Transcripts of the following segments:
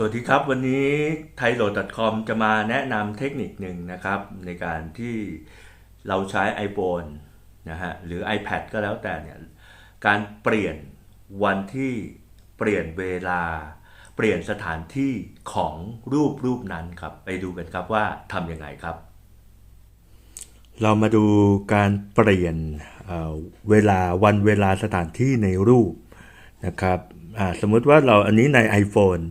สวัสดีครับ วันนี้ t h a i l o c o m จะมาแนะนำเทคนิคหนึ่งนะครับ ในการที่เราใช้ iPhone นะฮะหรือ iPad ก็แล้วแต่เนี่ยการเปลี่ยนวันที่เปลี่ยนเวลา เปลี่ยนสถานที่ของรูปรูปนั้นครับ ไปดูกันครับว่าทำยังไงครับ เรามาดูการเปลี่ยนเเวลาวันเวลาสถานที่ในรูปนะครับสมมติว่าเราอันนี้ใน iPhone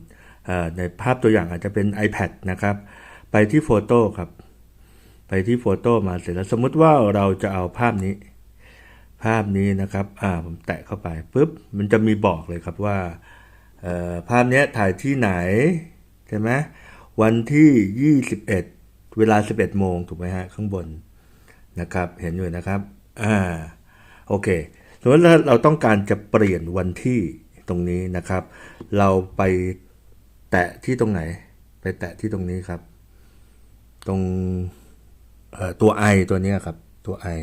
ในภาพตัวอย่างอาจจะเป็น iPad นะครับ ไปที่โฟโต้ครับ ไปที่โฟโต้มาเสร็จแล้วสมมติว่าเราจะเอาภาพนี้ ภาพนี้นะครับอ่าผมแตะเข้าไปปุ๊บมันจะมีบอกเลยครับว่าภาพนี้ถ่ายที่ไหนใช่ไหมวันที่ 21 เวลา 11 โมงถูกไหมฮะข้างบนนะครับเห็นอยู่นะครับอ่าโอเคสมมติว่าเราต้องการจะเปลี่ยนวันที่ตรงนี้นะครับ เราไป แตะที่ตรงไหน ไปแตะที่ตรงนี้ครับ ตรงตัว i ตัวนี้ครับ ตัว i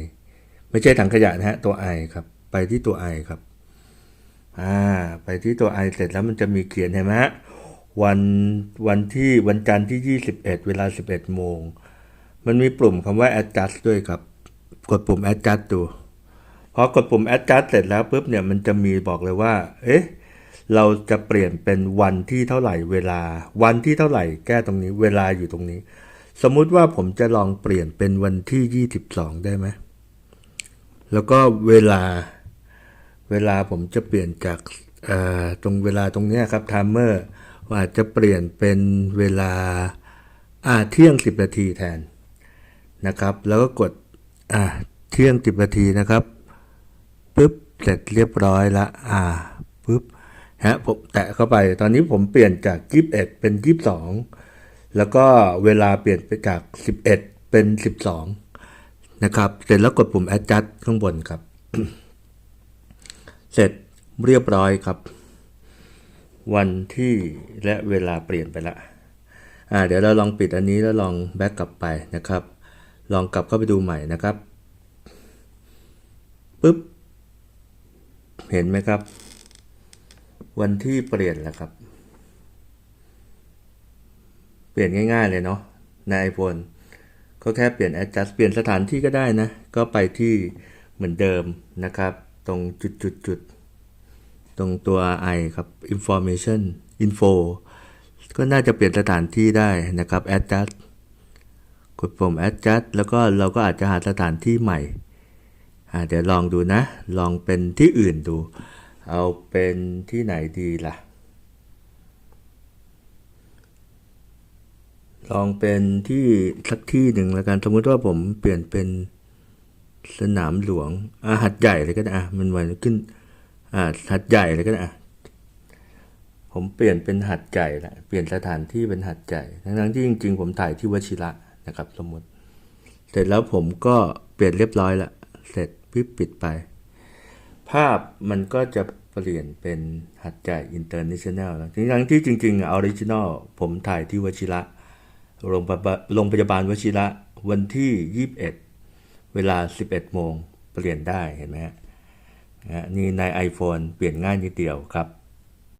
ไม่ใช่ถังขยะนะฮะ ตัว i ครับ ไปที่ตัว i ครับ อ่า ไปที่ตัว i เสร็จแล้วมันจะมีเขียนเห็นไหมฮะ วันวันที่วันจันทร์ที่ 21 เวลา 11 โมง มันมีปุ่มคำว่า adjust ด้วยครับ กดปุ่ม adjust ดูพอกดปุ่ม adjust เสร็จแล้วปุ๊บเนี่ย มันจะมีบอกเลยว่า เอ๊ะ เราจะเปลี่ยนเป็นวันที่เท่าไหร่เวลา วันที่เท่าไหร่แก้ตรงนี้ เวลาอยู่ตรงนี้ สมมุติว่าผมจะลองเปลี่ยนเป็นวันที่ 22 ได้ไหมแล้วก็เวลา เวลาผมจะเปลี่ยนจากตรงเวลาตรงนี้ครับ timer ว่าจะเปลี่ยนเป็นเวลาอาเที่ยง 10 นาทีแทนนะครับ แล้วก็กดอ่าเที่ยง 10 นาทีนะครับปุ๊บเสร็จเรียบร้อยละอ่าปุ๊บ ฮะผมแตะเข้าไปตอนนี้ผมเปลี่ยนจาก 21 เป็น 22 แล้วก็เวลาเปลี่ยนไปจาก 11 เป็น 12 นะครับ เสร็จแล้วกดปุ่ม adjust ข้างบนครับ เสร็จเรียบร้อยครับ วันที่และเวลาเปลี่ยนไปละอ่าเดี๋ยวเราลองปิดอันนี้แล้วลองแบ็กกลับไปนะครับ ลองกลับเข้าไปดูใหม่นะครับปุ๊บ เห็นไหมครับ วันที่เปลี่ยนแล้วครับ เปลี่ยนง่ายๆเลยเนาะใน iPhone ก็แค่เปลี่ยน adjust เปลี่ยนสถานที่ก็ได้นะ ก็ไปที่เหมือนเดิมนะครับ ตรงจุดจุดจุดๆตรงตัว i ครับ information info ก็น่าจะเปลี่ยนสถานที่ได้นะครับ adjust กดปุ่ม adjust แล้วก็เราก็อาจจะหาสถานที่ใหม่เดี๋ยวลองดูนะ ลองเป็นที่อื่นดู เอาเป็นที่ไหนดีล่ะ ลองเป็นที่สักที่หนึ่งแล้วกันสมมติว่าผมเปลี่ยนเป็นสนามหลวงอ่าหัดใหญ่เลยก็ได้อะมันวันขึ้นอ่าหัดใหญ่เลยก็ได้อะผมเปลี่ยนเป็นหัดใหญ่ละเปลี่ยนสถานที่เป็นหัดใหญ่ทั้งๆที่จริง ๆ ผมถ่ายที่วชิระนะครับ สมมติ เสร็จแล้วผมก็เปลี่ยนเรียบร้อยละเสร็จปิ๊บปิดไป ภาพมันก็จะเปลี่ยนเป็นหัดใหญ่อินเตอร์เนชั่นแนลแล้วทั้งที่จริงๆออริจินอลผมถ่ายที่วชิระโรงพยาบาลโรงพยาบาลวชิระวันที่ 21 เวลา 11 โมงเปลี่ยนได้เห็นไหมฮะนะฮะนี่ใน iPhone เปลี่ยนง่ายนิดเดียวครับ